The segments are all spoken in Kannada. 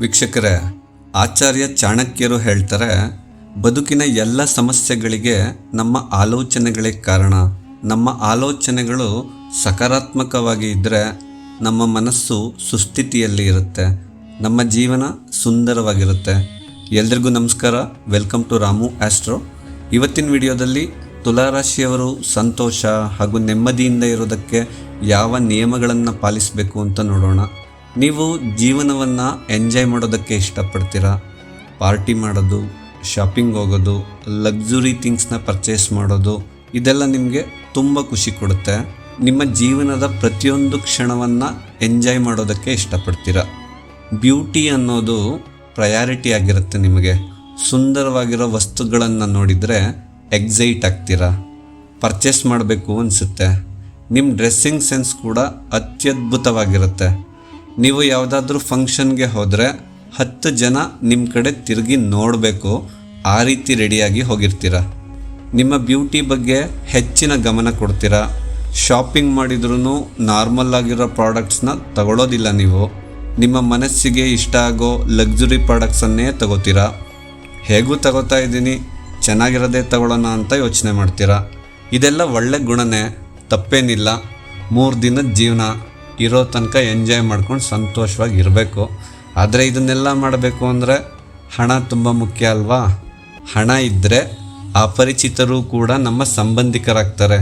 ವೀಕ್ಷಕರೇ, ಆಚಾರ್ಯ ಚಾಣಕ್ಯರು ಹೇಳ್ತಾರೆ, ಬದುಕಿನ ಎಲ್ಲ ಸಮಸ್ಯೆಗಳಿಗೆ ನಮ್ಮ ಆಲೋಚನೆಗಳೇ ಕಾರಣ. ನಮ್ಮ ಆಲೋಚನೆಗಳು ಸಕಾರಾತ್ಮಕವಾಗಿ ಇದ್ದರೆ ನಮ್ಮ ಮನಸ್ಸು ಸುಸ್ಥಿತಿಯಲ್ಲಿ ಇರುತ್ತೆ. ನಮ್ಮ ಜೀವನ ಸುಂದರವಾಗಿರುತ್ತೆ. ಎಲ್ರಿಗೂ ನಮಸ್ಕಾರ. Welcome to Ramu astro. ಇವತ್ತಿನ ವಿಡಿಯೋದಲ್ಲಿ ತುಲಾರಾಶಿಯವರು ಸಂತೋಷ ಹಾಗೂ ನೆಮ್ಮದಿಯಿಂದ ಇರೋದಕ್ಕೆ ಯಾವ ನಿಯಮಗಳನ್ನು ಪಾಲಿಸಬೇಕು ಅಂತ ನೋಡೋಣ. ನೀವು ಜೀವನವನ್ನು ಎಂಜಾಯ್ ಮಾಡೋದಕ್ಕೆ ಇಷ್ಟಪಡ್ತೀರಾ? ಪಾರ್ಟಿ ಮಾಡೋದು, ಶಾಪಿಂಗ್ ಹೋಗೋದು, ಲಕ್ಸುರಿ ಥಿಂಗ್ಸ್ನ ಪರ್ಚೇಸ್ ಮಾಡೋದು, ಇದೆಲ್ಲ ನಿಮಗೆ ತುಂಬ ಖುಷಿ ಕೊಡುತ್ತೆ. ನಿಮ್ಮ ಜೀವನದ ಪ್ರತಿಯೊಂದು ಕ್ಷಣವನ್ನು ಎಂಜಾಯ್ ಮಾಡೋದಕ್ಕೆ ಇಷ್ಟಪಡ್ತೀರಾ? ಬ್ಯೂಟಿ ಅನ್ನೋದು ಪ್ರಯಾರಿಟಿ ಆಗಿರುತ್ತೆ ನಿಮಗೆ. ಸುಂದರವಾಗಿರೋ ವಸ್ತುಗಳನ್ನು ನೋಡಿದರೆ ಎಕ್ಸೈಟ್ ಆಗ್ತೀರಾ? ಪರ್ಚೇಸ್ ಮಾಡಬೇಕು ಅನಿಸುತ್ತೆ. ನಿಮ್ಮ ಡ್ರೆಸ್ಸಿಂಗ್ ಸೆನ್ಸ್ ಕೂಡ ಅತ್ಯದ್ಭುತವಾಗಿರುತ್ತೆ. ನೀವು ಯಾವುದಾದ್ರೂ ಫಂಕ್ಷನ್ಗೆ ಹೋದರೆ ಹತ್ತು ಜನ ನಿಮ್ಮ ಕಡೆ ತಿರುಗಿ ನೋಡಬೇಕು, ಆ ರೀತಿ ರೆಡಿಯಾಗಿ ಹೋಗಿರ್ತೀರ? ನಿಮ್ಮ ಬ್ಯೂಟಿ ಬಗ್ಗೆ ಹೆಚ್ಚಿನ ಗಮನ ಕೊಡ್ತೀರಾ? ಶಾಪಿಂಗ್ ಮಾಡಿದ್ರೂ ನಾರ್ಮಲ್ ಆಗಿರೋ ಪ್ರಾಡಕ್ಟ್ಸ್ನ ತಗೊಳ್ಳೋದಿಲ್ಲ ನೀವು. ನಿಮ್ಮ ಮನಸ್ಸಿಗೆ ಇಷ್ಟ ಆಗೋ ಲಕ್ಸುರಿ ಪ್ರಾಡಕ್ಟ್ಸನ್ನೇ ತಗೋತೀರಾ? ಹೇಗೂ ತಗೋತಾ ಇದ್ದೀನಿ? ಚೆನ್ನಾಗಿರೋದೇ ತಗೊಳ್ಳೋಣ ಅಂತ ಯೋಚನೆ ಮಾಡ್ತೀರಾ? ಇದೆಲ್ಲ ಒಳ್ಳೆ ಗುಣನೇ, ತಪ್ಪೇನಿಲ್ಲ. ಮೂರು ದಿನದ ಜೀವನ. ಇರೋ ತನಕ ಎಂಜಾಯ್ ಮಾಡ್ಕೊಂಡು ಸಂತೋಷವಾಗಿ ಇರಬೇಕು. ಆದರೆ ಇದನ್ನೆಲ್ಲ ಮಾಡಬೇಕು ಅಂದರೆ ಹಣ ತುಂಬ ಮುಖ್ಯ ಅಲ್ವಾ? ಹಣ ಇದ್ದರೆ ಅಪರಿಚಿತರು ಕೂಡ ನಮ್ಮ ಸಂಬಂಧಿಕರಾಗ್ತಾರೆ.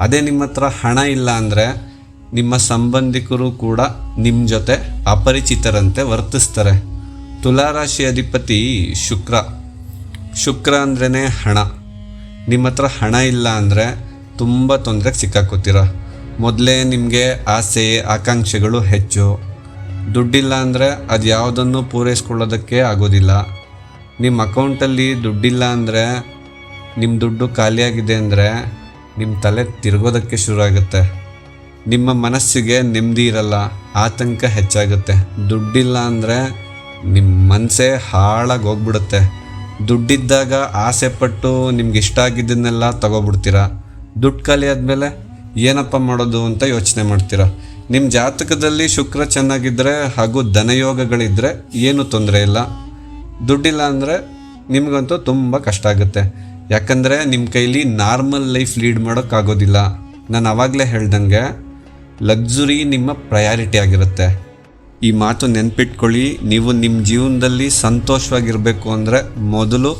ಅದೇ ನಿಮ್ಮ ಹತ್ರ ಹಣ ಇಲ್ಲ ಅಂದರೆ ನಿಮ್ಮ ಸಂಬಂಧಿಕರು ಕೂಡ ನಿಮ್ಮ ಜೊತೆ ಅಪರಿಚಿತರಂತೆ ವರ್ತಿಸ್ತಾರೆ. ತುಲಾರಾಶಿ ಅಧಿಪತಿ ಶುಕ್ರ. ಶುಕ್ರ ಅಂದ್ರೇ ಹಣ. ನಿಮ್ಮ ಹತ್ರ ಹಣ ಇಲ್ಲ ಅಂದರೆ ತುಂಬ ತೊಂದರೆಗೆ ಸಿಕ್ಕಾಕೋತೀರ. ಮೊದಲೇ ನಿಮಗೆ ಆಸೆ, ಆಕಾಂಕ್ಷೆಗಳು ಹೆಚ್ಚು. ದುಡ್ಡಿಲ್ಲ ಅಂದರೆ ಅದು ಯಾವುದನ್ನು ಪೂರೈಸ್ಕೊಳ್ಳೋದಕ್ಕೆ ಆಗೋದಿಲ್ಲ. ನಿಮ್ಮ ಅಕೌಂಟಲ್ಲಿ ದುಡ್ಡಿಲ್ಲ ಅಂದರೆ ನಿಮ್ಮ ದುಡ್ಡು ಖಾಲಿಯಾಗಿದೆ ಅಂದರೆ ನಿಮ್ಮ ತಲೆ ತಿರುಗೋದಕ್ಕೆ ಶುರು ಆಗುತ್ತೆ ನಿಮ್ಮ ಮನಸ್ಸಿಗೆ ನೆಮ್ಮದಿ ಇರಲ್ಲ, ಆತಂಕ ಹೆಚ್ಚಾಗುತ್ತೆ. ದುಡ್ಡಿಲ್ಲ ಅಂದರೆ ನಿಮ್ಮ ಮನಸ್ಸೇ ಹಾಳಾಗಿ ಹೋಗ್ಬಿಡುತ್ತೆ. ದುಡ್ಡಿದ್ದಾಗ ಆಸೆ ಪಟ್ಟು ನಿಮ್ಗೆ ಇಷ್ಟ ಆಗಿದ್ದನ್ನೆಲ್ಲ ತಗೊಬಿಡ್ತೀರಾ? ದುಡ್ಡು ಖಾಲಿ ಆದಮೇಲೆ ಏನಪ್ಪ ಮಾಡೋದು ಅಂತ ಯೋಚನೆ ಮಾಡ್ತೀರಾ? ನಿಮ್ಮ ಜಾತಕದಲ್ಲಿ ಶುಕ್ರ ಚೆನ್ನಾಗಿದ್ದರೆ ಹಾಗೂ ಧನಯೋಗಗಳಿದ್ದರೆ ಏನು ತೊಂದರೆ ಇಲ್ಲ. ದುಡ್ಡಿಲ್ಲ ಅಂದರೆ ನಿಮಗಂತೂ ತುಂಬ ಕಷ್ಟ ಆಗುತ್ತೆ. ಯಾಕಂದರೆ ನಿಮ್ಮ ಕೈಲಿ ನಾರ್ಮಲ್ ಲೈಫ್ ಲೀಡ್ ಮಾಡೋಕ್ಕಾಗೋದಿಲ್ಲ. ನಾನು ಆವಾಗಲೇ ಹೇಳ್ದಂಗೆ, ಲಕ್ಸುರಿ ನಿಮ್ಮ ಪ್ರಯಾರಿಟಿ ಆಗಿರುತ್ತೆ. ಈ ಮಾತು ನೆನ್ಪಿಟ್ಕೊಳ್ಳಿ, ನೀವು ನಿಮ್ಮ ಜೀವನದಲ್ಲಿ ಸಂತೋಷವಾಗಿರಬೇಕು ಅಂದರೆ ಮೊದಲು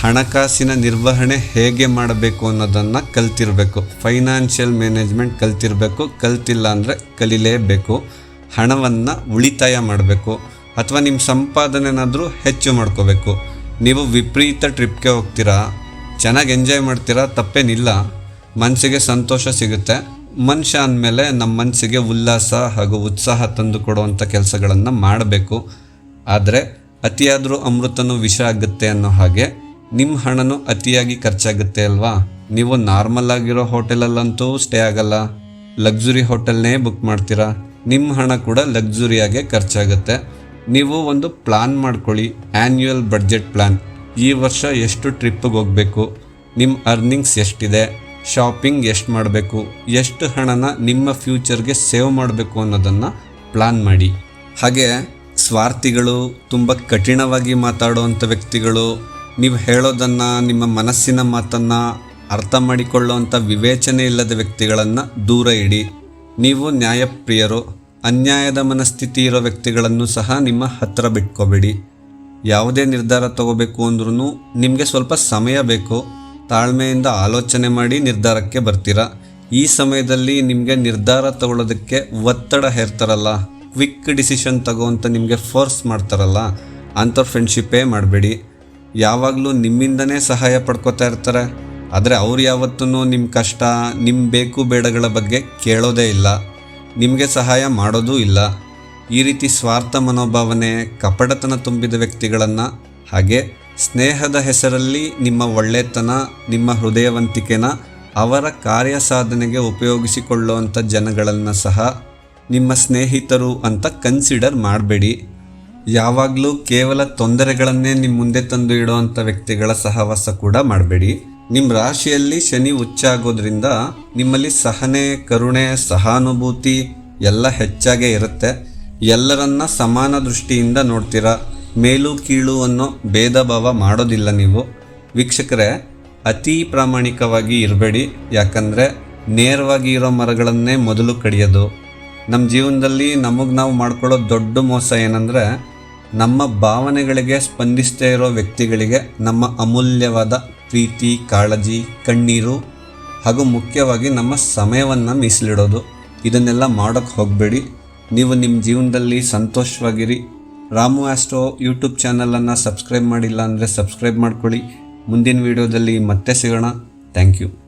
ಹಣಕಾಸಿನ ನಿರ್ವಹಣೆ ಹೇಗೆ ಮಾಡಬೇಕು ಅನ್ನೋದನ್ನು ಕಲ್ತಿರಬೇಕು. Financial management ಕಲ್ತಿರಬೇಕು. ಕಲ್ತಿಲ್ಲ ಅಂದರೆ ಕಲಿಲೇಬೇಕು. ಹಣವನ್ನು ಉಳಿತಾಯ ಮಾಡಬೇಕು. ಅಥವಾ ನಿಮ್ಮ ಸಂಪಾದನೆನಾದರೂ ಹೆಚ್ಚು ಮಾಡ್ಕೋಬೇಕು. ನೀವು ವಿಪರೀತ ಟ್ರಿಪ್ಗೆ ಹೋಗ್ತೀರಾ, ಚೆನ್ನಾಗಿ ಎಂಜಾಯ್ ಮಾಡ್ತೀರಾ, ತಪ್ಪೇನಿಲ್ಲ. ಮನಸ್ಸಿಗೆ ಸಂತೋಷ ಸಿಗುತ್ತೆ. ಮನುಷ್ಯ ಅಂದಮೇಲೆ ನಮ್ಮ ಮನಸ್ಸಿಗೆ ಉಲ್ಲಾಸ ಹಾಗೂ ಉತ್ಸಾಹ ತಂದು ಕೊಡುವಂಥ ಕೆಲಸಗಳನ್ನು ಮಾಡಬೇಕು. ಆದರೆ ಅತಿಯಾದರೂ ಅಮೃತನೂ ವಿಷ ಆಗುತ್ತೆ ಅನ್ನೋ ಹಾಗೆ ನಿಮ್ಮ ಹಣನೂ ಅತಿಯಾಗಿ ಖರ್ಚಾಗುತ್ತೆ ಅಲ್ವಾ? ನೀವು ನಾರ್ಮಲ್ ಆಗಿರೋ ಹೋಟೆಲಲ್ಲಂತೂ ಸ್ಟೇ ಆಗಲ್ಲ. ಲಕ್ಸುರಿ ಹೋಟೆಲ್ನೇ ಬುಕ್ ಮಾಡ್ತೀರಾ? ನಿಮ್ಮ ಹಣ ಕೂಡ ಲಕ್ಸುರಿಯಾಗೆ ಖರ್ಚಾಗುತ್ತೆ. ನೀವು ಒಂದು ಪ್ಲಾನ್ ಮಾಡ್ಕೊಳ್ಳಿ ಆ್ಯನ್ಯುಯಲ್ ಬಡ್ಜೆಟ್ ಪ್ಲ್ಯಾನ್ ಈ ವರ್ಷ ಎಷ್ಟು ಟ್ರಿಪ್ಪಿಗೆ ಹೋಗಬೇಕು? ನಿಮ್ಮ ಅರ್ನಿಂಗ್ಸ್ ಎಷ್ಟಿದೆ? ಶಾಪಿಂಗ್ ಎಷ್ಟು ಮಾಡಬೇಕು? ಎಷ್ಟು ಹಣನ ನಿಮ್ಮ ಫ್ಯೂಚರ್ಗೆ ಸೇವ್ ಮಾಡಬೇಕು ಅನ್ನೋದನ್ನು ಪ್ಲಾನ್ ಮಾಡಿ. ಹಾಗೆ ಸ್ವಾರ್ಥಿಗಳು, ತುಂಬ ಕಠಿಣವಾಗಿ ಮಾತಾಡುವಂಥ ವ್ಯಕ್ತಿಗಳು ನೀವು ಹೇಳೋದನ್ನು, ನಿಮ್ಮ ಮನಸ್ಸಿನ ಮಾತನ್ನು ಅರ್ಥ ಮಾಡಿಕೊಳ್ಳುವಂಥ ವಿವೇಚನೆ ಇಲ್ಲದ ವ್ಯಕ್ತಿಗಳನ್ನು ದೂರ ಇಡಿ. ನೀವು ನ್ಯಾಯಪ್ರಿಯರು, ಅನ್ಯಾಯದ ಮನಸ್ಥಿತಿ ಇರೋ ವ್ಯಕ್ತಿಗಳನ್ನು ಸಹ ನಿಮ್ಮ ಹತ್ತಿರ ಬಿಟ್ಕೋಬೇಡಿ. ಯಾವುದೇ ನಿರ್ಧಾರ ತಗೋಬೇಕು ಅಂದ್ರೂ ನಿಮಗೆ ಸ್ವಲ್ಪ ಸಮಯ ಬೇಕು. ತಾಳ್ಮೆಯಿಂದ ಆಲೋಚನೆ ಮಾಡಿ ನಿರ್ಧಾರಕ್ಕೆ ಬರ್ತೀರಾ? ಈ ಸಮಯದಲ್ಲಿ ನಿಮಗೆ ನಿರ್ಧಾರ ತಗೊಳ್ಳೋದಕ್ಕೆ ಒತ್ತಡ ಹೇರ್ತಾರಲ್ಲ, ಕ್ವಿಕ್ ಡಿಸಿಷನ್ ತಗೋ ಅಂತ ನಿಮಗೆ ಫೋರ್ಸ್ ಮಾಡ್ತಾರಲ್ಲ, ಅಂಥ ಫ್ರೆಂಡ್ಶಿಪ್ಪೇ ಮಾಡಬೇಡಿ. ಯಾವಾಗಲೂ ನಿಮ್ಮಿಂದನೇ ಸಹಾಯ ಪಡ್ಕೋತಾ ಇರ್ತಾರೆ. ಆದರೆ ಅವ್ರು ಯಾವತ್ತೂ ನಿಮ್ಮ ಕಷ್ಟ ನಿಮ್ಮ ಬೇಕು ಬೇಡಗಳ ಬಗ್ಗೆ ಕೇಳೋದೇ ಇಲ್ಲ. ನಿಮಗೆ ಸಹಾಯ ಮಾಡೋದೂ ಇಲ್ಲ. ಈ ರೀತಿ ಸ್ವಾರ್ಥ ಮನೋಭಾವನೆ, ಕಪಟತನ ತುಂಬಿದ ವ್ಯಕ್ತಿಗಳನ್ನು, ಹಾಗೆ ಸ್ನೇಹದ ಹೆಸರಲ್ಲಿ ನಿಮ್ಮ ಒಳ್ಳೆತನ, ನಿಮ್ಮ ಹೃದಯವಂತಿಕೆನ ಅವರ ಕಾರ್ಯ ಸಾಧನೆಗೆ ಉಪಯೋಗಿಸಿಕೊಳ್ಳುವಂಥ ಜನಗಳನ್ನು ಸಹ ನಿಮ್ಮ ಸ್ನೇಹಿತರು ಅಂತ ಕನ್ಸಿಡರ್ ಮಾಡಬೇಡಿ. ಯಾವಾಗಲೂ ಕೇವಲ ತೊಂದರೆಗಳನ್ನೇ ನಿಮ್ಮ ಮುಂದೆ ತಂದು ಇಡುವಂಥ ವ್ಯಕ್ತಿಗಳ ಸಹವಾಸ ಕೂಡ ಮಾಡಬೇಡಿ. ನಿಮ್ಮ ರಾಶಿಯಲ್ಲಿ ಶನಿ ಉಚ್ಚ ಆಗೋದ್ರಿಂದ ನಿಮ್ಮಲ್ಲಿ ಸಹನೆ, ಕರುಣೆ, ಸಹಾನುಭೂತಿ ಎಲ್ಲ ಹೆಚ್ಚಾಗೇ ಇರುತ್ತೆ. ಎಲ್ಲರನ್ನ ಸಮಾನ ದೃಷ್ಟಿಯಿಂದ ನೋಡ್ತೀರಾ? ಮೇಲು ಕೀಳು ಅನ್ನೋ ಭೇದ ಭಾವ ಮಾಡೋದಿಲ್ಲ ನೀವು. ವೀಕ್ಷಕರೇ, ಅತಿ ಪ್ರಾಮಾಣಿಕವಾಗಿ ಇರಬೇಡಿ. ಯಾಕಂದರೆ ನೇರವಾಗಿ ಇರೋ ಮರಗಳನ್ನೇ ಮೊದಲು ಕಡಿಯೋದು. ನಮ್ಮ ಜೀವನದಲ್ಲಿ ನಮಗೆ ನಾವು ಮಾಡ್ಕೊಳ್ಳೋ ದೊಡ್ಡ ಮೋಸ ಏನಂದರೆ ನಮ್ಮ ಭಾವನೆಗಳಿಗೆ ಸ್ಪಂದಿಸದೇ ಇರೋ ವ್ಯಕ್ತಿಗಳಿಗೆ ನಮ್ಮ ಅಮೂಲ್ಯವಾದ ಪ್ರೀತಿ, ಕಾಳಜಿ, ಕಣ್ಣೀರು ಹಾಗೂ ಮುಖ್ಯವಾಗಿ ನಮ್ಮ ಸಮಯವನ್ನು ಮೀಸಲಿಡೋದು. ಇದನ್ನೆಲ್ಲ ಮಾಡೋಕ್ಕೆ ಹೋಗಬೇಡಿ. ನೀವು ನಿಮ್ಮ ಜೀವನದಲ್ಲಿ ಸಂತೋಷವಾಗಿರಿ. ರಾಮು ಆಸ್ಟ್ರೋ ಯೂಟ್ಯೂಬ್ ಚಾನಲನ್ನು ಸಬ್ಸ್ಕ್ರೈಬ್ ಮಾಡಿಲ್ಲ ಅಂದರೆ ಸಬ್ಸ್ಕ್ರೈಬ್ ಮಾಡ್ಕೊಳ್ಳಿ. ಮುಂದಿನ ವೀಡಿಯೋದಲ್ಲಿ ಮತ್ತೆ ಸಿಗೋಣ. Thank you.